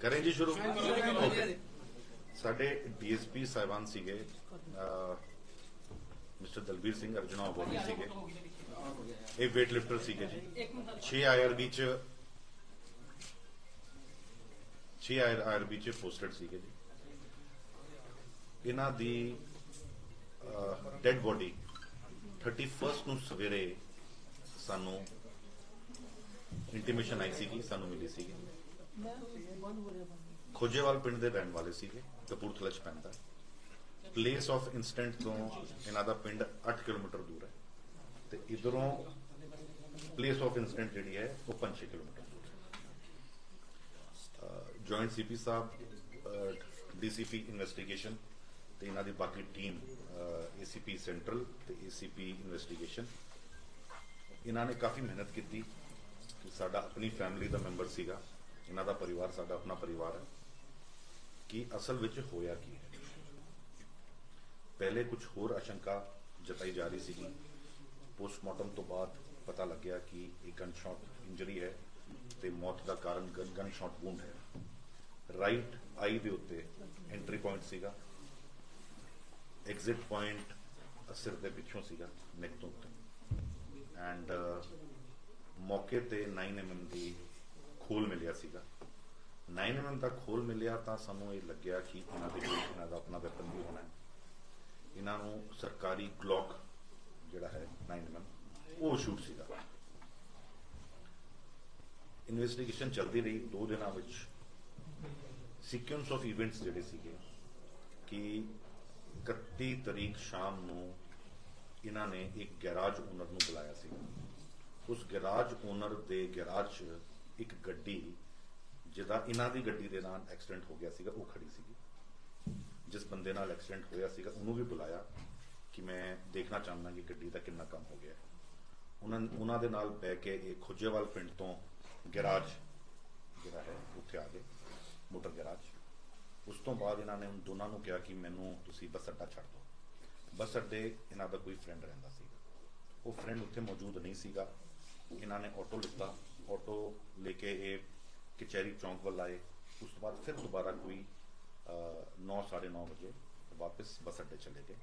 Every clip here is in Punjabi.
ਕਰੇ ਜੀ ਸ਼ੁਰੂ? Okay. ਸਾਡੇ ਡੀਐਸਪੀ ਸਾਹਿਬਾਨ ਸੀਗੇ ਮਿਸਟਰ ਦਲਬੀਰ ਸਿੰਘ ਅਰਜੁਨਾ ਅਵਾਰਡੀ ਸੀਗੇ। ਇਹ weight ਲਿਫਟਰ ਸੀਗੇ ਜੀ। 6 ਆਈਆਰਬੀ ਚ 6 ਆਈਆਰਬੀ ਚ ਪੋਸਟਡ ਸੀਗੇ ਜੀ। ਇਹਨਾਂ ਦੀ ਡੈਡ ਬੋਡੀ 31st ਨੂੰ ਸਵੇਰੇ ਸਾਨੂੰ ਇੰਟੀਮੇਸ਼ਨ ਆਈ ਸੀਗੀ, ਸਾਨੂੰ ਮਿਲੀ ਸੀਗੀ। ਖੋਜੇਵਾਲ ਪਿੰਡ ਦੇ ਰਹਿਣ ਵਾਲੇ ਸੀਗੇ, ਕਪੂਰਥਲਾ ਚ ਪੈਂਦਾ। ਪਲੇਸ ਆਫ ਇਨਸੀਡੈਂਟ ਤੋਂ ਇਹਨਾਂ ਦਾ ਪਿੰਡ 8 ਕਿਲੋਮੀਟਰ ਦੂਰ ਹੈ। ਤੇ ਇਧਰੋਂ ਪਲੇਸ ਆਫ ਇਨਸੀਡੈਂਟ ਜਿਹੜੀ ਹੈ, ਉਹ 5 ਕਿਲੋਮੀਟਰ ਦੂਰ ਹੈ। ਜੁਆਇੰਟ ਸੀਪੀ ਸਾਹਿਬ ਡੀਸੀਪੀ ਇਨਵੈਸਟੀਗੇਸ਼ਨ ਤੇ ਇਹਨਾਂ ਦੀ ਬਾਕੀ ਟੀਮ ਏਸੀਪੀ ਸੈਂਟਰਲ ਤੇ ਏਸੀਪੀ ਇਨਵੈਸਟੀਗੇਸ਼ਨ ਇਹਨਾਂ ਨੇ ਕਾਫੀ ਮਿਹਨਤ ਕੀਤੀ ਸਾਡਾ ਆਪਣੀ ਫੈਮਿਲੀ ਦਾ ਮੈਂਬਰ ਸੀਗਾ। ਇਹਨਾਂ ਦਾ ਪਰਿਵਾਰ ਸਾਡਾ ਆਪਣਾ ਪਰਿਵਾਰ ਹੈ। ਕਿ ਅਸਲ ਵਿੱਚ ਹੋਇਆ ਕੀ ਹੈ? ਪਹਿਲੇ ਕੁਝ ਹੋਰ ਆਸ਼ੰਕਾ ਜਤਾਈ ਜਾ ਰਹੀ ਸੀਗੀ। ਪੋਸਟਮਾਰਟਮ ਤੋਂ ਬਾਅਦ ਪਤਾ ਲੱਗਿਆ ਕਿ ਇਹ ਗਨ ਸ਼ਾਟ ਇੰਜਰੀ ਹੈ ਤੇ ਮੌਤ ਦਾ ਕਾਰਨ ਗਨ ਸ਼ਾਟ ਵੂੰਡ ਹੈ। ਰਾਈਟ ਆਈ ਦੇ ਉੱਤੇ ਐਂਟਰੀ ਪੁਆਇੰਟ ਸੀਗਾ। ਐਗਜ਼ਿਟ ਪੁਆਇੰਟ ਸਿਰ ਦੇ ਪਿੱਛੋਂ ਸੀਗਾ ਨੈਕ ਤੋਂ ਉੱਤੇ। ਐਂਡ ਮੌਕੇ ਤੇ 9 mm ਦੀ ਖੋਲ ਮਿਲਿਆ ਸੀਗਾ। 9 mm ਦਾ ਖੋਲ ਮਿਲਿਆ ਤਾਂ ਸਾਨੂੰ ਇਹ ਲੱਗਿਆ ਕਿ ਇਹਨਾਂ ਦੇ ਕੋਲ ਇਹਨਾਂ ਦਾ ਆਪਣਾ ਵੈਪਨ ਵੀ ਹੋਣਾ ਹੈ। ਇਹਨਾਂ ਨੂੰ ਸਰਕਾਰੀ ਗਲੌਕ ਜਿਹੜਾ ਹੈ 9 mm ਉਹ ਸ਼ੂਟ ਸੀਗਾ। ਇਨਵੈਸਟੀਗੇਸ਼ਨ ਚੱਲਦੀ ਰਹੀ। ਦੋ ਦਿਨਾਂ ਵਿੱਚ ਸੀਕੁਐਂਸ ਆਫ ਇਵੈਂਟਸ ਜਿਹੜੇ ਸੀਗੇ ਕਿ 31 ਤਰੀਕ ਸ਼ਾਮ ਨੂੰ ਇਹਨਾਂ ਨੇ ਇੱਕ ਗੈਰਾਜ ਓਨਰ ਨੂੰ ਬੁਲਾਇਆ ਸੀ ਉਸ ਗੈਰਾਜ ਓਨਰ ਦੇ ਗੈਰਾਜ 'ਚ ਇੱਕ ਗੱਡੀ ਜਿਹਦਾ ਇਹਨਾਂ ਦੀ ਗੱਡੀ ਦੇ ਨਾਲ ਐਕਸੀਡੈਂਟ ਹੋ ਗਿਆ ਸੀਗਾ, ਉਹ ਖੜੀ ਸੀਗੀ। ਜਿਸ ਬੰਦੇ ਨਾਲ ਐਕਸੀਡੈਂਟ ਹੋਇਆ ਸੀਗਾ, ਉਹਨੂੰ ਵੀ ਬੁਲਾਇਆ ਕਿ ਮੈਂ ਦੇਖਣਾ ਚਾਹੁੰਦਾ ਕਿ ਗੱਡੀ ਦਾ ਕਿੰਨਾ ਕੰਮ ਹੋ ਗਿਆ। ਉਹਨਾਂ ਉਹਨਾਂ ਦੇ ਨਾਲ ਬਹਿ ਕੇ ਇਹ ਖੁੱਜੇਵਾਲ ਪਿੰਡ ਤੋਂ ਗੈਰਾਜ ਜਿਹੜਾ ਹੈ, ਉੱਥੇ ਆ ਗਏ, ਮੋਟਰ ਗੈਰਾਜ। ਉਸ ਤੋਂ ਬਾਅਦ ਇਹਨਾਂ ਨੇ ਉਹਨਾਂ ਦੋਨਾਂ ਨੂੰ ਕਿਹਾ ਕਿ ਮੈਨੂੰ ਤੁਸੀਂ ਬੱਸ ਅੱਡਾ ਛੱਡ ਦਿਓ। ਬੱਸ ਅੱਡੇ ਇਹਨਾਂ ਦਾ ਕੋਈ ਫਰੈਂਡ ਰਹਿੰਦਾ ਸੀਗਾ। ਉਹ ਫਰੈਂਡ ਉੱਥੇ ਮੌਜੂਦ ਨਹੀਂ ਸੀਗਾ। ਇਹਨਾਂ ਨੇ ਆਟੋ ਲਿੱਤਾ। ਆਟੋ ਲੈ ਕੇ ਇਹ ਕਚਹਿਰੀ ਚੌਂਕ ਵੱਲ ਆਏ। ਉਸ ਤੋਂ ਬਾਅਦ ਫਿਰ ਦੁਬਾਰਾ ਕੋਈ 9:30 ਵਜੇ ਵਾਪਸ ਬੱਸ ਅੱਡੇ ਚਲੇ ਗਏ।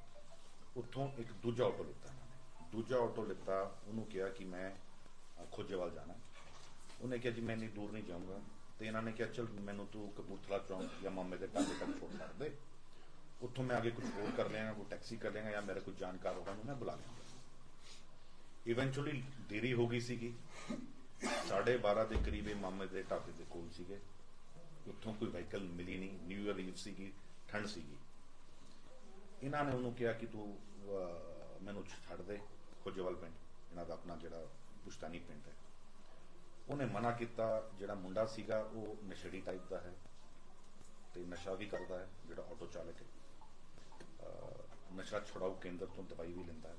ਉੱਥੋਂ ਇੱਕ ਦੂਜਾ ਆਟੋ ਲਿੱਤਾ ਇਹਨਾਂ ਨੇ। ਦੂਜਾ ਆਟੋ ਲਿੱਤਾ, ਉਹਨੂੰ ਕਿਹਾ ਕਿ ਮੈਂ ਖੋਜੇਵਾਲ ਜਾਣਾ। ਉਹਨੇ ਕਿਹਾ ਜੀ, ਮੈਂ ਇੰਨੀ ਦੂਰ ਨਹੀਂ ਜਾਊਂਗਾ। ਤੇ ਇਹਨਾਂ ਨੇ ਕਿਹਾ, ਚਲ, ਮੈਨੂੰ ਤੂੰ ਕਪੂਰਥਲਾ ਚੌਂਕ ਜਾਂ ਮਾਮੇ ਦੇ ਢਾਬੇ ਤੱਕ ਛੋੜ ਛੱਡ ਦੇ। ਉੱਥੋਂ ਮੈਂ ਅੱਗੇ ਕੁਝ ਹੋਰ ਕਰ ਲਿਆਂਗਾ, ਕੋਈ ਟੈਕਸੀ ਕਰ ਲਿਆ ਜਾਂ ਮੇਰਾ ਕੋਈ ਜਾਣਕਾਰ ਹੋਗਾ ਉਹਨੂੰ ਮੈਂ ਬੁਲਾ ਲਿਆਂਗਾ। ਇਵੈਂਚੁਅਲੀ ਦੇਰੀ ਹੋ ਗਈ ਸੀਗੀ। 12:30 ਦੇ ਕਰੀਬ ਇਹ ਮਾਮੇ ਦੇ ਢਾਬੇ ਦੇ ਕੋਲ ਸੀਗੇ। ਉੱਥੋਂ ਕੋਈ ਵਹੀਕਲ ਮਿਲੀ ਨਹੀਂ। ਨਿਊ ਇਅਰ ਈਵ ਸੀਗੀ, ਠੰਡ ਸੀਗੀ। ਇਹਨਾਂ ਨੇ ਉਹਨੂੰ ਕਿਹਾ ਕਿ ਤੂੰ ਮੈਨੂੰ ਛੱਡ ਦੇ, ਖੋਜਵਾਲ ਪਿੰਡ। ਇਹਨਾਂ ਦਾ ਆਪਣਾ ਜਿਹੜਾ ਪੁਸ਼ਤਾਨੀ ਪਿੰਡ ਹੈ। ਉਹਨੇ ਮਨਾ ਕੀਤਾ, ਜਿਹੜਾ ਮੁੰਡਾ ਸੀਗਾ, ਉਹ ਨਸ਼ੇੜੀ ਟਾਈਪ ਦਾ ਹੈ ਤੇ ਨਸ਼ਾ ਵੀ ਕਰਦਾ ਹੈ, ਜਿਹੜਾ ਆਟੋ ਚਾਲਕ ਹੈ। ਨਸ਼ਾ ਛੁਡਾਊ ਕੇਂਦਰ ਤੋਂ ਦਵਾਈ ਵੀ ਲੈਂਦਾ ਹੈ।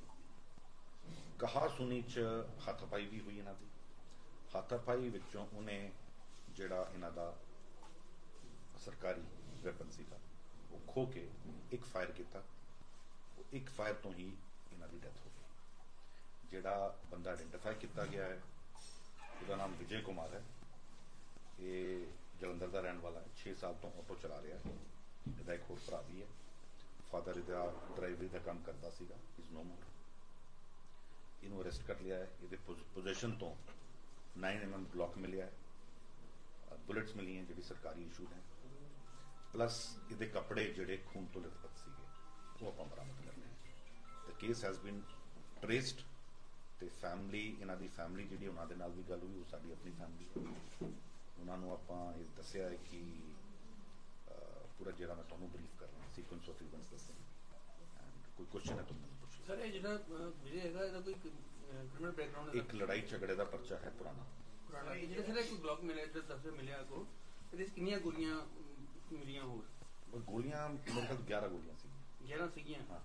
ਕਹਾ ਸੁਣੀ ਚ ਹੱਥ ਪਾਈ ਵੀ ਹੋਈ ਇਹਨਾਂ ਦੀ। ਹਾਥਾਪਾਈ ਵਿੱਚੋਂ ਉਹਨੇ ਜਿਹੜਾ ਇਹਨਾਂ ਦਾ ਸਰਕਾਰੀ ਵੈਪਨ ਸੀਗਾ, ਉਹ ਖੋ ਕੇ ਇੱਕ ਫਾਇਰ ਕੀਤਾ। ਉਹ ਇੱਕ ਫਾਇਰ ਤੋਂ ਹੀ ਇਹਨਾਂ ਦੀ ਡੈਥ ਹੋ ਗਈ। ਜਿਹੜਾ ਬੰਦਾ ਆਇਡੈਂਟੀਫਾਈ ਕੀਤਾ ਗਿਆ ਹੈ, ਉਹਦਾ ਨਾਮ ਵਿਜੇ ਕੁਮਾਰ ਹੈ। ਇਹ ਜਲੰਧਰ ਦਾ ਰਹਿਣ ਵਾਲਾ ਹੈ। 6 ਸਾਲ ਤੋਂ ਆਟੋ ਚਲਾ ਰਿਹਾ ਹੈ। ਇਹਦਾ ਇੱਕ ਹੋਰ ਭਰਾ ਵੀ ਹੈ। ਫਾਦਰ ਇਹਦਾ ਡਰਾਈਵਰੀ ਦਾ ਕੰਮ ਕਰਦਾ ਸੀਗਾ। ਇਜ਼ ਨੋ ਮੋਰ ਇਹਨੂੰ ਅਰੈਸਟ ਕਰ ਲਿਆ ਹੈ। ਇਹਦੇ ਪੋਜੀਸ਼ਨ ਤੋਂ 9 mm ਬਲੌਕ ਮਿਲਿਆ ਹੈ। ਬੁਲੇਟਸ ਮਿਲੀਆਂ ਜਿਹੜੀ ਸਰਕਾਰੀ ਇਸ਼ੂਡ ਹੈ ਪਲੱਸ ਇਹਦੇ ਕੱਪੜੇ ਜਿਹੜੇ ਖੂਨ ਤੋਂ ਲਿਪਤ ਸੀਗੇ ਉਹ ਆਪਾਂ ਬਰਾਮਦ ਕਰ ਲਏ ਤੇ ਕੇਸ ਹੈਜ਼ ਬੀਨ ਟ੍ਰੇਸਡ ਤੇ ਫੈਮਿਲੀ ਇਹਨਾਂ ਦੀ ਫੈਮਿਲੀ ਜਿਹੜੀ ਉਹਨਾਂ ਦੇ ਨਾਲ ਵੀ ਗੱਲ ਹੋਈ ਉਹ ਸਾਡੀ ਆਪਣੀ ਫੈਮਿਲੀ ਉਹਨਾਂ ਨੂੰ ਆਪਾਂ ਇਹ ਦੱਸਿਆ ਹੈ ਕਿ ਅਹ, ਪੂਰਾ ਜਿਹੜਾ ਮੈਂ ਤੁਹਾਨੂੰ ਬਰੀਫ ਕਰ ਰਿਹਾ ਸੀਕੁਐਂਸ ਆਫ ਇਵੈਂਟਸ ਦੱਸੇ ਐਂਡ ਕੋਈ ਕੁਐਸਚਨ ਹੈ ਤਾਂ ਮੈਨੂੰ ਪੁੱਛੋ ਸਰ ਇਹ ਜਿਹੜਾ ਅਹ, ਵਿਜੇ ਹੈਗਾ ਇਹਦਾ ਕੋਈ ਕ੍ਰਿਮੀਨਲ ਬੈਕਗ੍ਰਾਉਂਡ ਇੱਕ ਲੜਾਈ ਝਗੜੇ ਦਾ ਪਰਚਾ ਹੈ ਪੁਰਾਣਾ। ਪੁਰਾਣਾ ਇਹ ਜਿਹੜਾ ਸਰ ਇੱਕ ਬਲੌਕ ਮਿਲਿਆ ਜਿਹੜਾ ਦਫਤਰ ਮਿਲਿਆ ਕੋ ਇਹਦੇ 'ਚ ਕਿੰਨੀਆਂ ਗੋਲੀਆਂ ਅਮ, ਮਿਲੀਆਂ ਹੋਰ? ਉਹ ਗੋਲੀਆਂ ਮੇਰੇ ਖਿਆਲ 11 ਗੋਲੀਆਂ ਸੀ 11 ਸੀਗੀਆਂ? ਹਾਂ।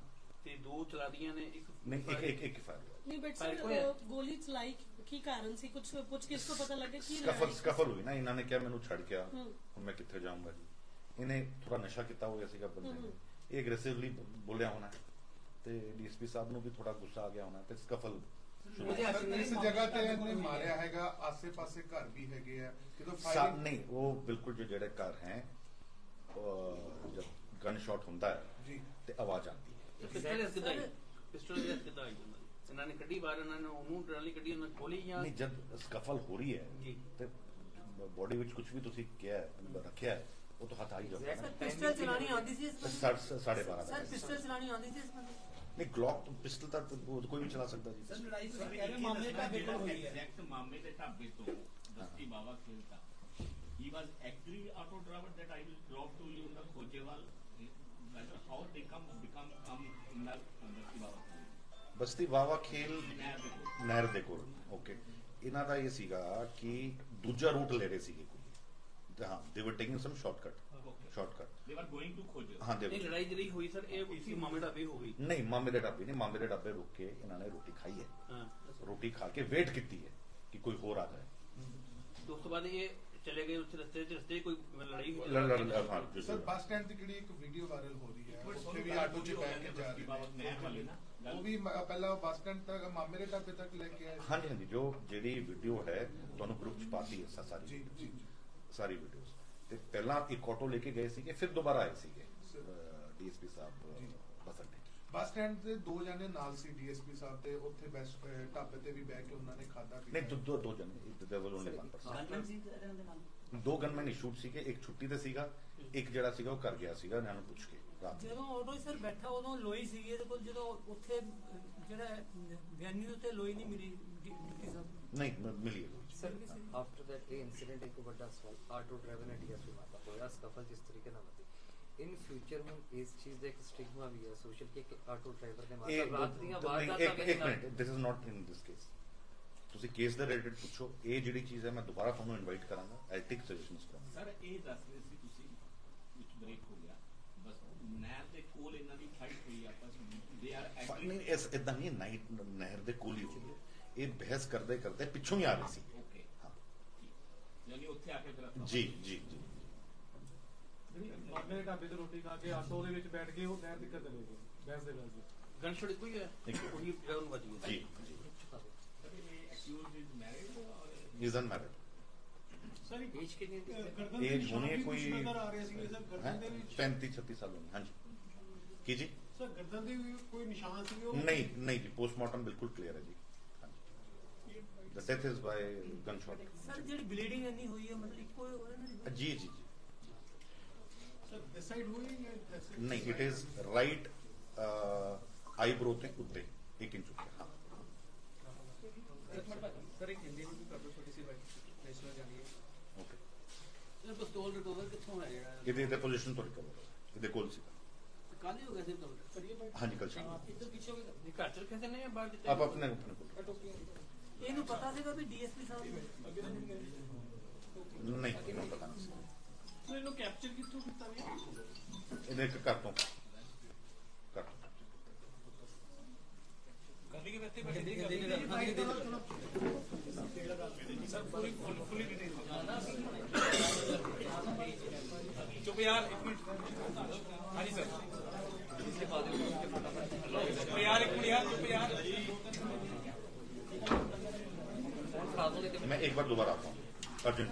ਤੇ ਦੋ ਚਲਾ ਦੀਆਂ ਨੇ ਇੱਕ ਨਹੀਂ ਇੱਕ ਇੱਕ ਇੱਕ ਫਾਇਰ ਨਹੀਂ ਬਟ ਪਰ ਸਰ ਕੋਈ- ਅਹ, ਗੋਲੀ ਚਲਾਈ ਕੀ ਕਾਰਨ ਸੀ? ਕੁਝ ਪੁੱਛ ਕਿਸ ਤੋਂ ਪਤਾ ਲੱਗਾ ਕੀ ਸਕਫਲ ਲੜਾਈ ਸੀ? ਸਕਫਲ ਹੋਈ ਨਾ ਇਹਨਾਂ ਨੇ ਕਿਹਾ ਮੈਨੂੰ ਛੱਡ ਗਿਆ ਹੂੰ। ਹੁਣ ਮੈਂ ਕਿੱਥੇ ਜਾਊਂਗਾ ਜੀ? ਇਹਨੇ ਥੋੜਾ ਨਸ਼ਾ ਕੀਤਾ ਹੋਇਆ ਸੀਗਾ ਬੰਦੇ ਹੂੰ, ਨੇ। ਹੂੰ। ਇਹ ਐਗਰੈਸਿਵਲੀ ਬੋਲਿਆ ਹੋਣਾ। ਤੇ ਡੀਐਸਪੀ ਸਾਹਿਬ ਨੂੰ ਵੀ ਥੋੜਾ ਗੁੱਸਾ ਆ ਗਿਆ ਹੋਣਾ ਤੇ ਸਕਫਲ ਇਸ ਜਗ੍ਹਾ ਤੇ ਇਹਨੇ ਮਾਰਿਆ ਹੈਗਾ ਆਸੇ-ਪਾਸੇ ਘਰ ਵੀ ਹੈਗੇ ਆ ਜਦੋਂ ਸਾ- ਫਾਇਰਿੰਗ ਨਹੀਂ ਉਹ ਬਿਲਕੁਲ ਜੋ ਜਿਹੜੇ ਘਰ ਹੈ ਜਦ ਗਨ ਸ਼ਾਟ ਹੁੰਦਾ ਹੈ ਜੀ ਤੇ ਆਵਾਜ਼ ਆਉਂਦੀ ਹੈ ਪਿਸਟਲ ਇਸ ਕਿਦਾਂ ਪਿਸਟਲ ਇਸ ਕਿਦਾਂ ਆਈ ਉਹਨਾਂ ਦੀ? ਇਹਨਾਂ ਨੇ ਕੱਢੀ ਬਾਹਰ ਇਹਨਾਂ ਨੇ ਉਹਨੂੰ ਟਰਾਲੀ ਕੱਢੀ ਉਹਨਾਂ ਨੇ ਖੋਲੀ ਜਾਂ ਨਹੀਂ ਜਦ ਸਕਫਲ ਹੋ ਰਹੀ ਹੈ ਜੀ। ਤੇ ਬੋਡੀ ਵਿੱਚ ਕੁਝ ਵੀ ਤੁਸੀਂ ਕਿਹਾ ਹੈ, ਰੱਖਿਆ ਹੈ, ਉਹ ਤਾਂ ਹੱਥ ਆ ਹੀ ਜਾਊਗਾ ਸਰ ਨਾ ਪਿਸਟਲ ਚਲਾਣੀ ਆਉਂਦੀ ਸੀ ਇਸ ਤੇ ਬੰਦੇ ਸਾਢੇ ਸਾਢੇ ਬਾਰਾਂ ਸਰ ਪਿਸਟਲ ਚਲਾਣੀ ਆਉਂਦੀ ਸੀ ਇਸ ਬੰਦੇ ਨਹੀਂ ਗਲੌਕ ਪਿਸਟਲ ਤਾਂ ਉਹ ਕੋਈ ਵੀ ਚਲਾ ਸਕਦਾ ਜੀ। ਸਰ ਲੜਾਈ ਤੁਸੀਂ ਕਹਿ ਰਹੇ ਹੋ ਮਾਮਲੇ ਦਾ ਬਿਲਕੁਲ ਹੋਈ ਹੈ ਐਗਜ਼ੈਕਟ ਮਾਮਲੇ ਦੇ ਢਾਬੇ ਤੋਂ ਦਸਤੀ ਬਾਵਾ ਖੇਲਤਾ he was angry auto driver that I will drop to you in the Khojewal how they come become ਕਮ ਇਨ ਦ ਦਸਤੀ ਬਾਵਾ ਖੇਲ। ਬਸਤੀ ਵਾਵਾ ਖੇਲ ਨਹਿਰ ਦੇ ਕੋਲ। ਓਕੇ ਇਹਨਾਂ ਦਾ ਇਹ ਸੀਗਾ ਕਿ ਦੂਜਾ ਰੂਟ ਲੈ ਰਹੇ ਸੀਗੇ। ਤੇ ਹਾਂ ਦੇ ਵਰ ਟੇਕਿੰਗ ਸਮ ਸ਼ਾਰਟਕਟ ਸ਼ਾਰਟਕਟ ਦੇ ਵਰ ਗੋਇੰਗ ਟੂ ਖੋਜੇ ਹਾਂ ਦੇ ਇਹ ਲੜਾਈ ਜਿਹੜੀ ਹੋਈ ਸਰ ਇਹ ਉਸੇ ਮਾਮਲੇ ਦਾ ਵੀ ਹੋ ਗਈ ਨਹੀਂ ਮਾਮੇ ਦੇ ਡੱਬੇ ਨਹੀਂ ਮਾਮੇ ਦੇ ਡੱਬੇ ਰੁਕ ਕੇ ਇਹਨਾਂ ਨੇ ਰੋਟੀ ਖਾਈ ਹੈ ਹਾਂ ਰੋਟੀ ਖਾ ਕੇ ਵੇਟ ਕੀਤੀ ਹੈ ਕਿ ਕੋਈ ਹੋਰ ਆ ਜਾਏ ਤੇ ਉਸ ਤੋਂ ਬਾਅਦ ਇਹ ਚਲੇ ਗਏ ਉਸ ਰਸਤੇ 'ਚ ਰਸਤੇ ਕੋਈ ਲੜਾਈ ਹੋਈ ਲੜ- ਲੜ- ਲੜ- ਹਾਂ, ਸਰ। ਬੱਸ ਸਟੈਂਡ ਤੇ ਜਿਹੜੀ ਇੱਕ ਵੀਡੀਓ ਵਾਇਰਲ ਹੋ ਰਹੀ ਹੈ ਉੱਥੇ ਵੀ ਆਟੋ 'ਚ ਬੈਠ ਕੇ ਜਾ ਰਹੇ ਬਾਵਾ ਨਹਿਰ ਵਾਲੇ ਨਾ ਨੇ ਗੱਲ ਉਹ ਵੀ ਪਹਿਲਾਂ ਬੱਸ ਸਟੈਂਡ ਤੱਕ ਮਾਮੇ ਦੇ ਢਾਬੇ ਤੱਕ ਲੈ ਕੇ ਆਏ। ਹਾਂਜੀ ਹਾਂਜੀ ਜੋ ਜਿਹੜੀ ਵੀਡੀਓ ਹੈ ਤੁਹਾਨੂੰ ਗਰੁੱਪ ਚ ਪਾਤੀ ਹੈ ਸਾਰੀ ਜੀ ਜੀ। ਸਾਰੀ ਵੀਡੀਓਜ਼ ਤੇ ਪਹਿਲਾਂ ਇੱਕ ਆਟੋ ਲੈ ਕੇ ਗਏ ਸੀਗੇ ਫਿਰ ਦੁਬਾਰਾ ਆਏ ਸੀਗੇ। ਡੀਐਸਪੀ ਸਾਹਿਬ ਜੀ। ਬਸ ਬੱਸ ਸਟੈਂਡ ਤੇ ਦੋ ਜਣੇ ਨਾਲ ਸੀ ਡੀਐਸਪੀ ਸਾਹਿਬ ਤੇ ਉੱਥੇ ਬੈਸਟ ਢਾਬੇ ਤੇ ਵੀ ਬਹਿ ਕੇ ਉਹਨਾਂ ਨੇ ਖਾਦਾ ਨਹੀਂ ਦੋ ਦੋ ਦੋ ਜਣੇ ਦੇ ਵੱਲੋਂ ਓਨਲੀ ਵਨ ਗਨਮੈਨ ਸੀ ਇਹਨਾਂ ਦੇ ਨਾਲ? ਦੋ ਗਨਮੈਨ ਇਸ਼ੂਡ ਸੀਗੇ ਇੱਕ ਛੁੱਟੀ ਤੇ ਸੀਗਾ ਇੱਕ ਜਿਹੜਾ ਸੀਗਾ ਉਹ ਕਰ ਗਿਆ ਸੀਗਾ ਇਹਨਾਂ ਨੂੰ ਪੁੱਛ ਕੇ। ਜਦੋਂ ਆਟੋ ਸਰ ਬੈਠਾ ਉਦੋਂ ਲੋਈ ਸੀਗੀ ਇਹਦੇ ਕੋਲ ਜਦੋਂ ਉੱਥੇ ਜਿਹੜਾ ਵੈਨਿਊ ਉੱਤੇ ਲੋਈ ਨਹੀਂ ਮਿਲੀ ਡਿਪਟੀ ਸਾਹਿਬ? ਨਹੀਂ ਮਿਲੀ। ਸਰ ਆਫਟਰ ਦੈਟ ਇਹ ਇਨਸੀਡੈਂਟ ਇੱਕ ਵੱਡਾ ਸਵਾਲ ਆਟੋ ਡਰਾਈਵਰ ਨੇ ਡੀਐਸਪੀ ਮਾਰਦਾ ਹੋਇਆ ਸਕਫਲ ਜਿਸ ਤਰੀਕੇ ਨਾਲ ਹੋਈ ਇਨ ਫਿਊਚਰ ਹੁਣ ਇਸ ਚੀਜ਼ ਦਾ ਇੱਕ ਸਟਿਗਮਾ ਵੀ ਹੈ ਸੋਸ਼ਲ ਕਿ ਇੱਕ ਆਟੋ ਡਰਾਈਵਰ ਨੇ ਇਹ ਮਾਰਦਾ ਰਾਤ ਦੀਆਂ ਨਹੀਂ, ਵਾਰਦਾਤਾਂ ਇੱਕ ਵੀ ਇੱਕ minute this is not in this case ਤੁਸੀਂ ਕੇਸ ਦੇ ਰਿਲੇਟਡ ਪੁੱਛੋ ਇਹ ਜਿਹੜੀ ਚੀਜ਼ ਹੈ ਮੈਂ ਦੁਬਾਰਾ ਤੁਹਾਨੂੰ ਇਨਵਾਈਟ ਕਰਾਂਗਾ ਆਈ ਟੇਕ ਸਜੈਸ਼ਨਸ ਫਰਮ ਸਰ ਇਹ ਦੱਸ ਰਹੇ ਸੀ ਤੁਸੀਂ ਵਿੱਚ ਬ੍ਰੇਕ ਹੋ ਗਿਆ। ਬਸ ਨਹਿਰ ਦੇ ਕੋਲ ਇਹਨਾਂ ਦੀ ਫਾਈਟ ਹੋਈ ਆਪਸ ਵਿੱਚ ਦੇ ਆਰ ਨਹੀਂ ਇਸ ਇਦਾਂ ਨਹੀਂ ਨਾਈਟ ਨਹਿਰ ਦੇ ਕੋਲ ਹੀ ਹੋਈ ਹੈ ਇਹ ਬਹਿਸ ਕਰਦੇ ਕਰਦੇ ਪਿੱਛੋਂ ਹੀ ਆ ਰਹੀ ਸੀ। ਯਾਨੀ ਉੱਥੇ ਆ ਕੇ ਫਿਰ ਆਪਾਂ- ਜੀ ਜੀ ਜੀ ਮਾਮੇ ਦੇ ਢਾਬੇ ਤੇ ਰੋਟੀ ਖਾ ਕੇ ਆਟੋ ਦੇ ਵਿੱਚ ਬੈਠ ਕੇ ਉਹ ਨਹਿਰ ਤੱਕ ਚਲੇ ਗਏ ਬੈਂਸ ਦੇ ਗੱਲ ਜੀ ਗਨ ਸ਼ਾਟ ਕੋਈ ਹੈ? ਇੱਕ। ਉਹੀ ਜਿਹੜਾ ਉਹਨੂੰ ਵੱਜ ਗਿਆ। ਜੀ ਜੀ। ਸਰ ਇਹ accused is married or is unmarried sir age ਕਿੰਨੀ ਹੈ? ਇਹਦੀ? ਗਰਦਨ ਦੇ ਏਜ ਨਿਸ਼ਾਨ ਹੋਣੀ ਹੈ ਵੀ ਕੁਛ ਕੋਈ ਨਜ਼ਰ ਆ ਰਹੇ ਸੀਗੇ ਸਰ ਗਰਦਨ ਦੇ ਵਿੱਚ? 35 36 ਸਾਲ ਹੋਣੀ ਹਾਂਜੀ। ਕੀ ਜੀ? ਸਰ ਗਰਦਨ ਦੇ ਵੀ ਕੋਈ ਨਿਸ਼ਾਨ ਸੀ ਉਹ? ਨਹੀਂ ਨਹੀਂ ਜੀ ਪੋਸਟਮਾਰਟਮ ਬਿਲਕੁਲ ਕਲੀਅਰ ਹੈ ਜੀ। ਹਾਂਜੀ the death is by gun shot sir ਜਿਹੜੀ ਬਲੀਡਿੰਗ ਇੰਨੀ ਹੋਈ ਹੈ ਮਤਲਬ ਇੱਕੋ ਉਹਦੇ ਨਾਲ ਜੀ? ਜੀ ਜੀ ਸਰ ਦਿਸ ਸਾਈਡ ਹੋਈ ਜਾਂ that side? ਨਹੀਂ ਇਟ ਇਜ਼ ਰਾਈਟ ਆਈਬ੍ਰੋ ਤੇ ਉੱਤੇ 1 ਇੰਚ ਉੱਤੇ ਹਾਂ। ਸਰ ਇੱਕ ਹਿੰਦੀ ਨੂੰ ਵੀ ਕਰ ਦੋ ਛੋਟੀ ਸੀ ਬਾਈ ਨੈਸ਼ਨਲ ਜਾਣੀ ਹੈ। ਓਕੇ ਇਹ ਪਿਸਤੌਲ ਰਿਕਵਰ ਕਿੱਥੋਂ ਹੈ ਜਿਹੜਾ? ਇਹਦੇ ਇਹਦੇ ਪੋਜੀਸ਼ਨ ਤੋਂ ਰਿਕਵਰ ਇਹਦੇ ਕੋਲ ਸੀ ਕੱਲ ਹੀ ਹੋ ਗਿਆ ਸੀ ਰਿਕਵਰ ਹਾਂਜੀ ਕੱਲ ਸ਼ਾਮ ਇੱਧਰ ਪਿੱਛੇ ਹੋ ਗਿਆ। ਘਰ ਚ ਰੱਖੇ ਸੀ ਨੇ ਜਾਂ ਬਾਹਰ ਕਿਤੇ? ਆਪ ਆਪਣੇ ਆਪਣੇ ਕੋਲ। ਇਹਨੂੰ ਪਤਾ ਸੀਗਾ ਵੀ ਡੀਐਸਪੀ ਸਾਹਿਬ ਨੇ ਨਹੀਂ ਮੈਨੂੰ ਪਤਾ ਨਹੀਂ ਸੀ ਸਰ ਇਹਨੂੰ ਕੈਪਚਰ ਕਿੱਥੋਂ ਕੀਤਾ ਗਿਆ ਇਹਦੇ ਇੱਕ ਘਰ ਤੋਂ ਘਰ ਤੋਂ ਚੁੱਪ ਯਾਰ ਇੱਕ ਮਿੰਟ ਹਾਂਜੀ ਸਰ मैं एक बार दोबारा आता हूँ अर्जेंट